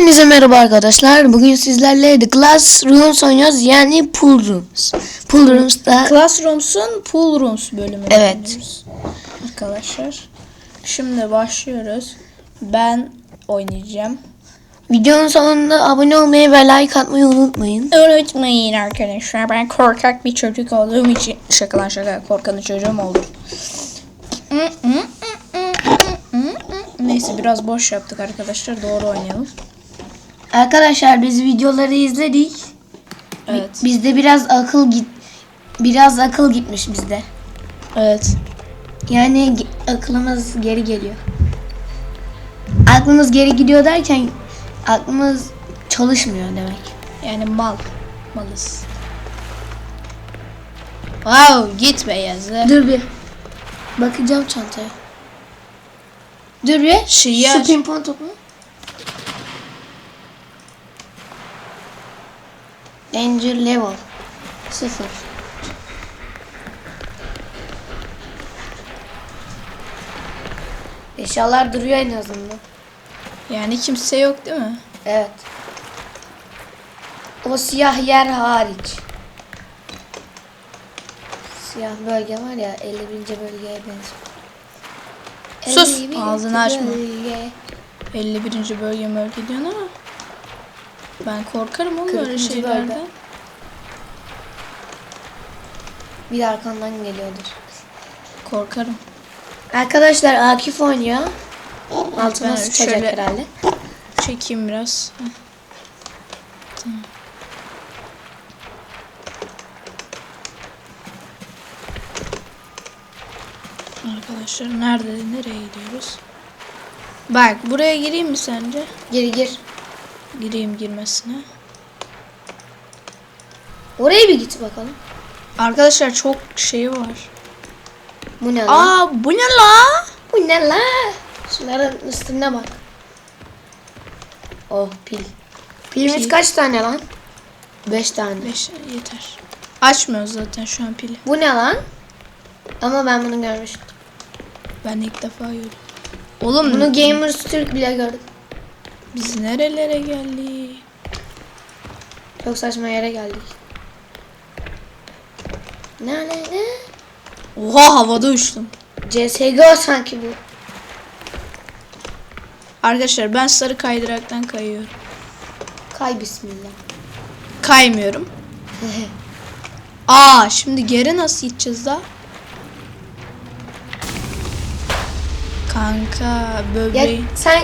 Hepinize merhaba arkadaşlar. Bugün sizlerle The Classrooms oynuyoruz. Yani Pool Rooms. Pool Rooms'ta Classrooms'un Pool Rooms bölümünü Evet. oynuyoruz Arkadaşlar. Şimdi başlıyoruz. Ben oynayacağım. videonun sonunda abone olmayı ve like atmayı unutmayın. Unutmayın arkadaşlar. Ben korkak bir çocuk olduğum için şaka lan şaka korkan çocuğum olur. Neyse biraz boş yaptık arkadaşlar. Doğru oynayalım. Arkadaşlar biz videoları izledik. Evet. Bizde biraz akıl git biraz akıl gitmiş bizde. Evet. Yani ge- aklımız geri geliyor. Aklımız geri gidiyor derken aklımız çalışmıyor demek. Yani mal. Malız. Wow gitme yazı. Dur bir. Bakacağım çantaya. Dur bir. Şeyi Şu aç. pimpon topu. Danger level. Sıfır. Eşyalar duruyor en azından. Yani kimse yok değil mi? Evet. O siyah yer hariç. Siyah bölge var ya 50. bölgeye benziyor. Sus, 51. ağzını açma. bölge. 51. bölge mölge diyorsun ama ben korkarım oğlum öyle 40. şeylerden. bölge. Bir de arkandan geliyordur. Korkarım. Arkadaşlar Akif oynuyor. Altıma Ben sıçacak şöyle- herhalde. Çekeyim biraz. Heh. Tamam. Arkadaşlar nerede nereye gidiyoruz? Bak buraya gireyim mi sence? Geri gir. Gireyim girmesine. Oraya bir git bakalım. Arkadaşlar çok şey var. Bu ne lan? Aa bu ne la? Bu ne la? Şunların üstüne bak. Oh pil. Pilimiz Pil. kaç tane lan? 5 tane. 5 yeter. Açmıyoruz zaten şu an pili. Bu ne lan? Ama ben bunu görmüştüm. Ben ilk defa gördüm. Oğlum Bunu Gamers Türk bile gördüm. Biz nerelere geldik? Çok saçma yere geldik. Ne ne ne? Oha havada uçtum. CSGO sanki bu. Arkadaşlar ben sarı kaydıraktan kayıyorum. Kay bismillah. Kaymıyorum. Aa şimdi geri nasıl gideceğiz da? Kanka ya böbreği. sen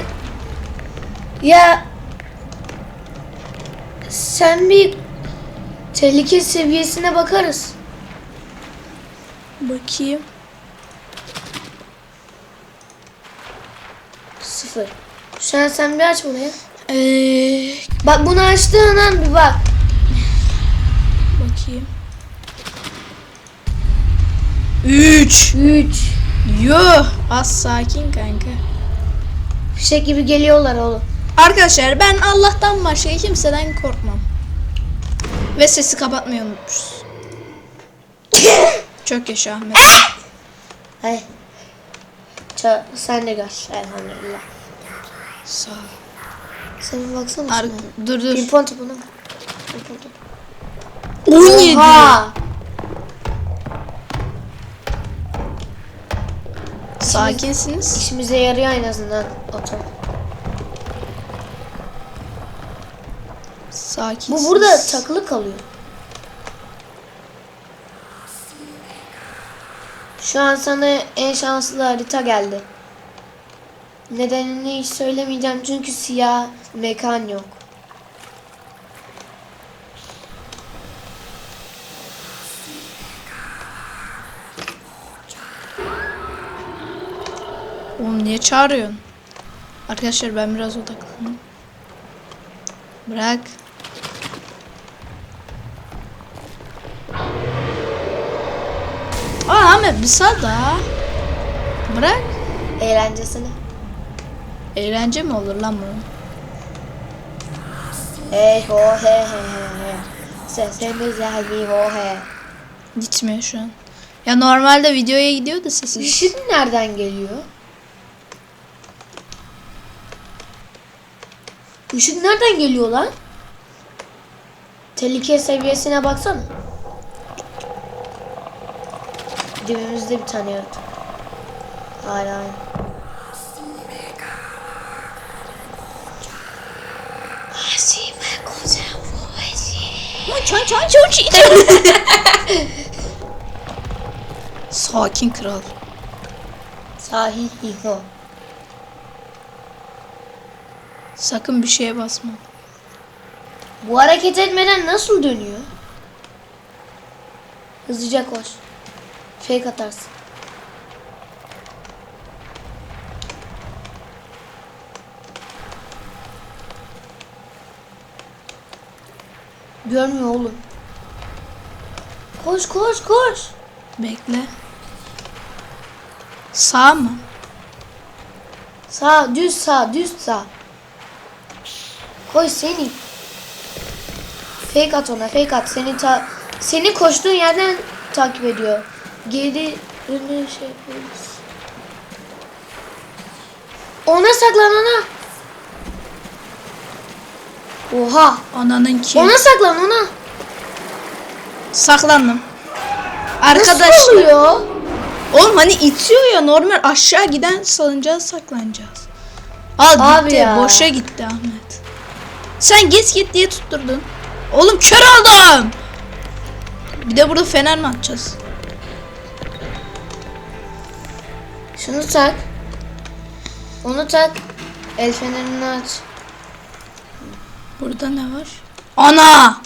ya sen bir tehlike seviyesine bakarız. Bakayım. Sıfır. Şu an sen bir aç bunu ya. Ee, Bak bunu açtığın an bir bak. bakayım. 3 3. Yuh az sakin kanka. Fişek gibi geliyorlar oğlum. Arkadaşlar ben Allah'tan başka kimseden korkmam. Ve sesi kapatmayı unutmuşuz. Çok yaşa Ahmet. Hay. Ça sen de gör. Elhamdülillah. Sağ ol. Sen bir baksana. Ar- şuna. dur dur. Pimpon topuna bak. Pimpon topu. 17. Oha! Sakinsiniz. İşimize yarıyor en azından oto. Sakinsiniz. Bu burada takılı kalıyor. Şu an sana en şanslı harita geldi. Nedenini hiç söylemeyeceğim çünkü siyah mekan yok. Oğlum niye çağırıyorsun? Arkadaşlar ben biraz odaklanayım. Bırak. Ahmet bir sal da. Bırak. Eğlencesine. Eğlence mi olur lan bunun? Hey ho he he he he. Sesimiz yani ho he. Gitmiyor şu an. Ya normalde videoya gidiyor da sesi. Işık nereden geliyor? Işık nereden geliyor lan? Tehlike seviyesine baksana. Dibimizde bir tane yaratık. Hala aynı. Çan çan çan çan. Sakin kral. Sahil hiho. Sakın bir şeye basma. Bu hareket etmeden nasıl dönüyor? Hızlıca koş. Fake atarsın. Görmüyor oğlum. Koş koş koş. Bekle. Sağ mı? Sağ düz sağ düz sağ. Koş seni. Fake at ona fake at. Seni ta seni koştuğun yerden takip ediyor. Geri önüne şey yapıyoruz. Ona saklan ona. Oha. Ananın ki. Ona saklan ona. Saklandım. Nasıl Arkadaşlar. oluyor? Oğlum hani itiyor ya normal aşağı giden salıncağa saklanacağız. Al Abi gitti. ya. Boşa gitti Ahmet. Sen git git diye tutturdun. Oğlum kör oldum. Bir de burada fener mi atacağız? Şunu tak. Onu tak. El fenerini aç. Burada ne var? Ana!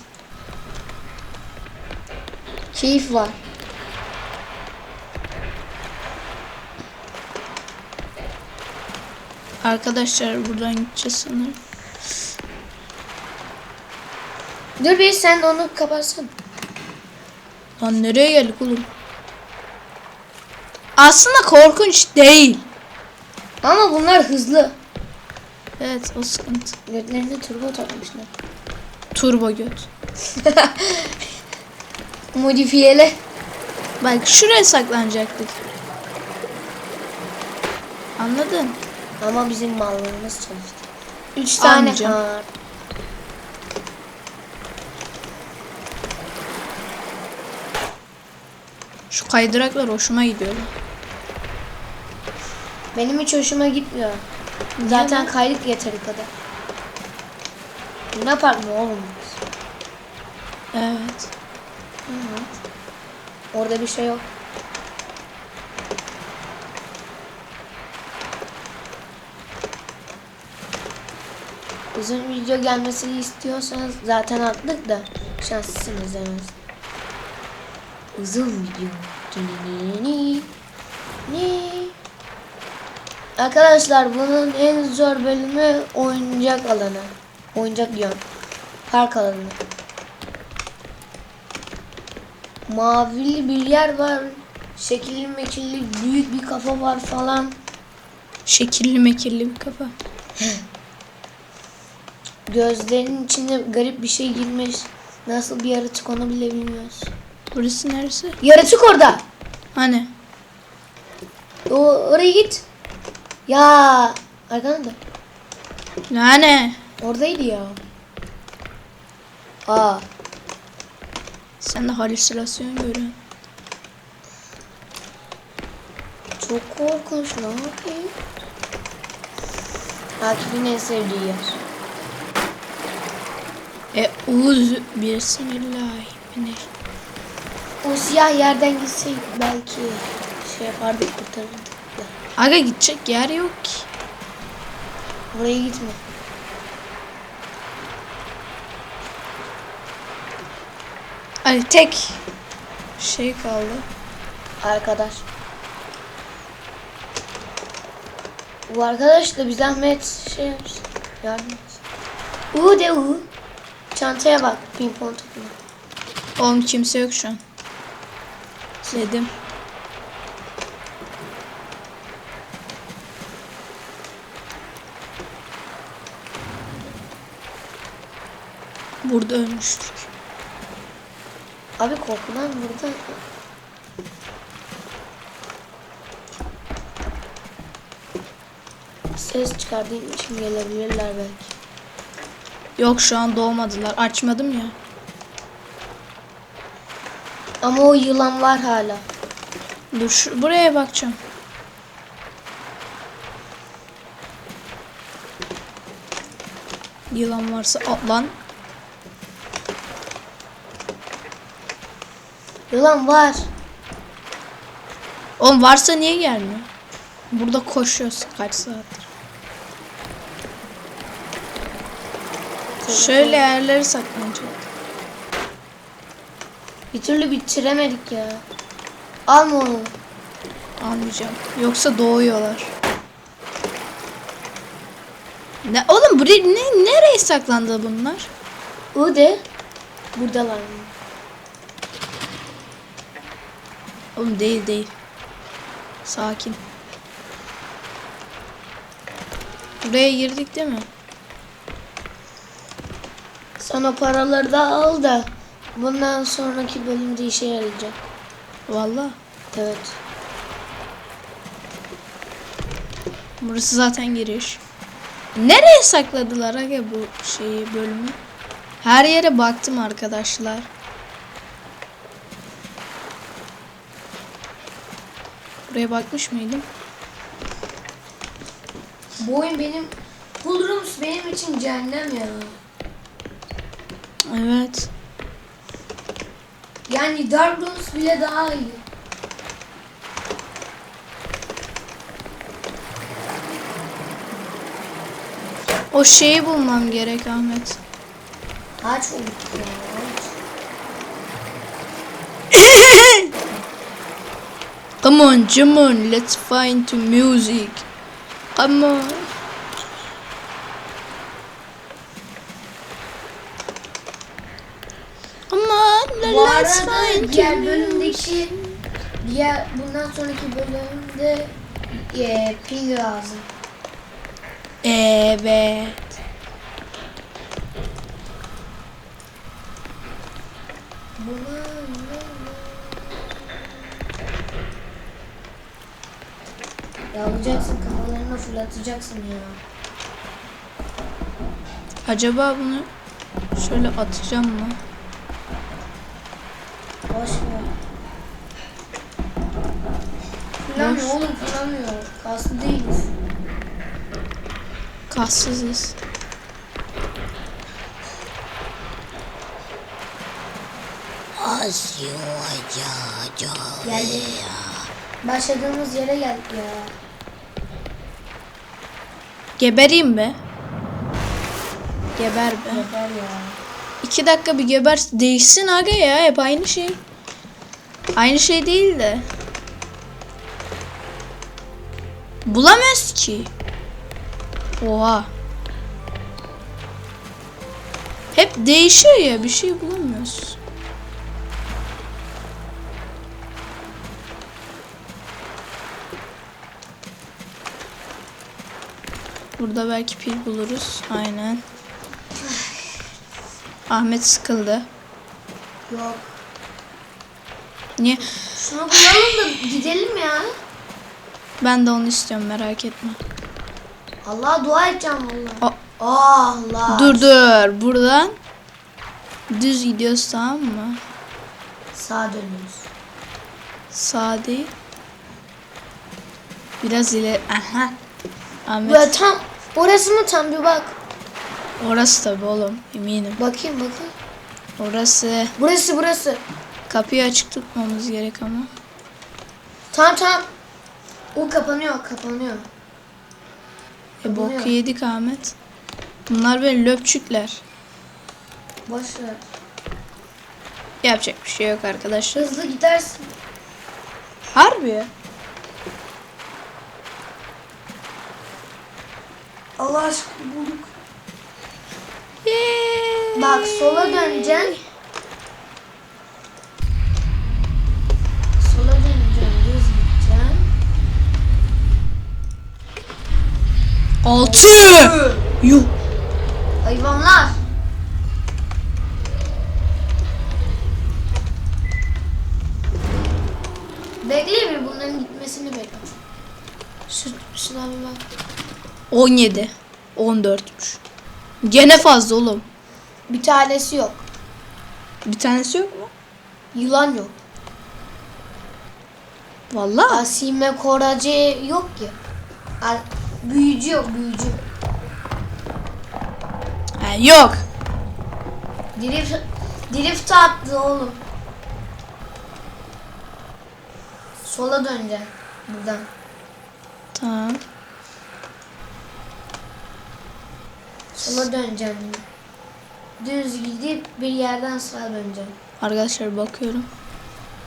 Keyif var. Arkadaşlar buradan gideceğiz sanırım. Dur bir sen onu kapatsın. Lan nereye geldik oğlum? Aslında korkunç değil. Ama bunlar hızlı. Evet o sıkıntı. Götlerine turbo takmışlar. Turbo göt. Modifiyeli. Bak şuraya saklanacaktık. Anladın? Ama bizim mallığımız çalıştı. Üç tane var. Şu kaydıraklar hoşuma gidiyor. Benim hiç hoşuma gitmiyor. Zaten kaydık yeteri kadar. Ne yapar mı oğlum? biz? Evet. Orada bir şey yok. Uzun video gelmesini istiyorsanız zaten attık da şanslısınız demez. Uzun video. Ni- ni. Arkadaşlar bunun en zor bölümü oyuncak alanı. Oyuncak diyorum. Park alanı. Mavili bir yer var. Şekilli mekilli büyük bir kafa var falan. Şekilli mekilli bir kafa. Gözlerinin içine garip bir şey girmiş. Nasıl bir yaratık onu bile bilmiyoruz. Burası neresi? Yaratık orada. Hani? O oraya git. Ya arkana da. Yani. Oradaydı ya. Aa Sen de halüsinasyon görüyorsun. çok korkunç yapayım? Akif'in en sevdiği yer. E uz bir sinirlahi. O siyah yerden gitseydik belki şey yapardık kurtarırdık. Aga gidecek yer yok ki. Oraya gitme. Hani tek şey kaldı. Arkadaş. Bu arkadaş da bir zahmet şey yapsın. Yardım etsin. U de U. Çantaya bak. Pimpon topuna. Oğlum kimse yok şu an. Dedim. Burada ölmüştük. Abi korkudan burada. Ses çıkardığım için gelebilirler belki. Yok şu an doğmadılar. Açmadım ya. Ama o yılan var hala. Dur şu, buraya bakacağım. Yılan varsa Aa, lan Yılan var. Oğlum varsa niye gelmiyor? Burada koşuyoruz kaç saattir. Şöyle yerleri saklanacak. Bir türlü bitiremedik ya. Alma onu. Almayacağım. Yoksa doğuyorlar. Ne oğlum buraya ne nereye saklandı bunlar? Ude. Buradalar mı? Oğlum değil değil. Sakin. Buraya girdik değil mi? Sen o paraları da al da bundan sonraki bölümde işe yarayacak. Vallahi. Evet. Burası zaten giriş. Nereye sakladılar aga bu şeyi bölümü? Her yere baktım arkadaşlar. Buraya bakmış mıydım? Bu oyun benim Full Rooms benim için cehennem ya. Evet. Yani Dark Rooms bile daha iyi. O şeyi bulmam gerek Ahmet. Aç olduk ya. aç. Come on, come on, let's find music. Come on. Come on, Bu let's arada find diğer bölümdeki diğer bundan sonraki bölümde e, ping lazım. Evet. Ya alacaksın kafalarına fırlatacaksın ya. Acaba bunu şöyle atacağım mı? Boş ver. Fırlamıyor oğlum fırlamıyor. Kaslı değiliz. Kassızız. Geldik. Başladığımız yere geldik ya. Gebereyim be. Geber be. Yeter ya. İki dakika bir geber değişsin aga ya hep aynı şey. Aynı şey değil de. Bulamaz ki. Oha. Hep değişiyor ya bir şey bulamıyoruz. Burada belki pil buluruz. Aynen. Ahmet sıkıldı. Yok. Niye? Şunu bulalım da gidelim ya. Ben de onu istiyorum merak etme. Allah dua edeceğim valla. Aa, Allah. dur dur buradan düz gidiyoruz tamam mı? Sağa dönüyoruz. Sağ değil. Biraz ileri. Aha. Ahmet. Böyle tam orası mı tam bir bak. Orası tabi oğlum eminim. Bakayım bakayım. Orası. Burası burası. Kapıyı açık tutmamız gerek ama. Tamam tamam. O kapanıyor kapanıyor. E Kapanıyor. yedik Ahmet. Bunlar böyle löpçükler. Boş ver. Yapacak bir şey yok arkadaşlar. Hızlı gidersin. Harbi Allah aşkına bulduk. Yay. Bak sola döneceksin. Sola döneceksin, düz gideceksin. Altı. Yuh. Hayvanlar. 17. 14'müş. Gene fazla oğlum. Bir tanesi yok. Bir tanesi yok mu? Yılan yok. Vallahi. Asime Koracı yok ki. Büyücü yok büyücü. Ha, yok. Drift, drift attı oğlum. Sola döneceksin buradan. Tamam. Sola döneceksin. Düz gidip bir yerden sağa döneceksin. Arkadaşlar bakıyorum.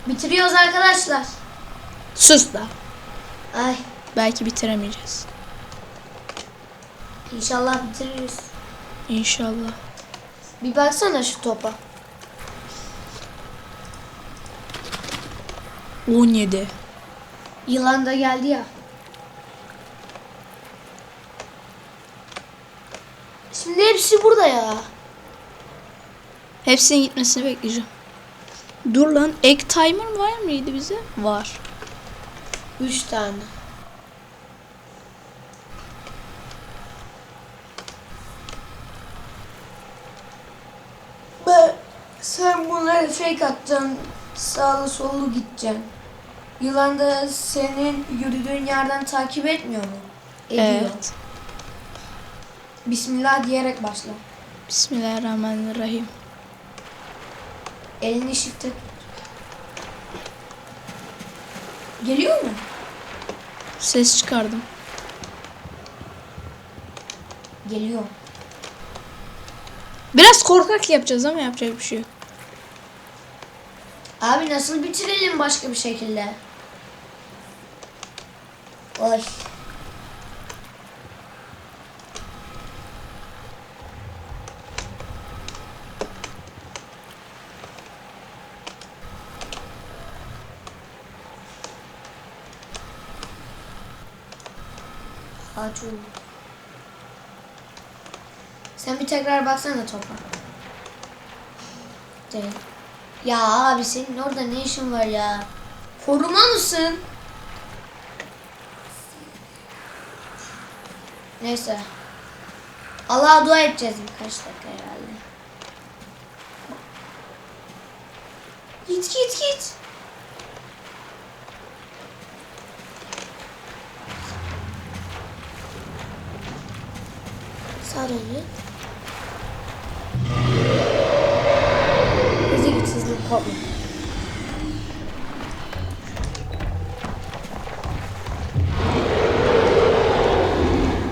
Bitiriyoruz arkadaşlar. Sus da. Ay Belki bitiremeyeceğiz. inşallah bitiririz. İnşallah. Bir baksana şu topa. 17. Yılan da geldi ya. Şimdi hepsi burada ya. Hepsinin gitmesini bekleyeceğim. Dur lan egg timer var mıydı bize? Var. Üç tane. Ben, sen bunları fake atacaksın. Sağlı sollu gideceksin. Yılan da senin yürüdüğün yerden takip etmiyor mu? Ediyor. Evet. Bismillah diyerek başla. Bismillahirrahmanirrahim. Elini shift'e. Geliyor mu? Ses çıkardım. Geliyor. Biraz korkak yapacağız ama yapacak bir şey yok. Abi nasıl bitirelim başka bir şekilde? Oy. Açıl. Sen bir tekrar baksana topa. Değil. Ya abi senin orada ne işin var ya? Koruma mısın? Neyse. Allah'a dua edeceğiz birkaç dakika herhalde. Git git git. Dönüyor. Hızlı git hızlı korkma.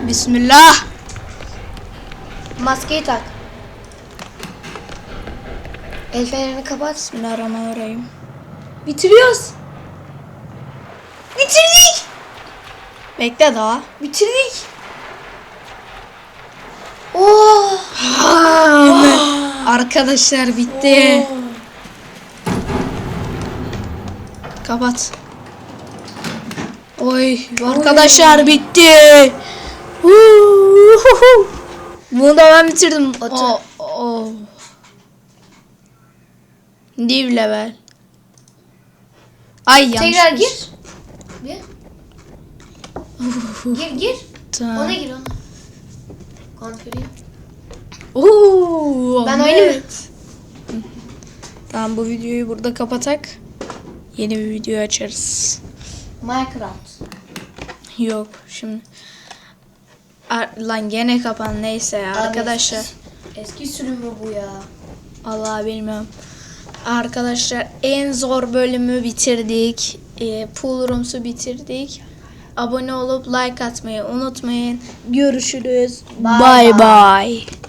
Bismillah. Maskeyi tak. El fenerini kapat. Bismillahirrahmanirrahim. Bitiriyoruz. Bitirdik. Bekle daha. Bitirdik. Oh. Arkadaşlar bitti. Kapat. Oy arkadaşlar bitti. Huhuhu. Bunu da ben bitirdim. Otur. O, o. Div level. Ay yanlış. Tekrar gir. Bir. gir gir. Tamam. Ona gir ona. Konferi. Oo, Ben Ahmet. oynayayım? Tamam bu videoyu burada kapatak. Yeni bir video açarız. Minecraft. Yok şimdi. Ar- lan gene kapan neyse ya Abi, arkadaşlar. Eski, sürümü bu ya. Allah bilmiyorum. Arkadaşlar en zor bölümü bitirdik. E, Pool Rooms'u bitirdik. Abone olup like atmayı unutmayın. Görüşürüz. Bye Bye.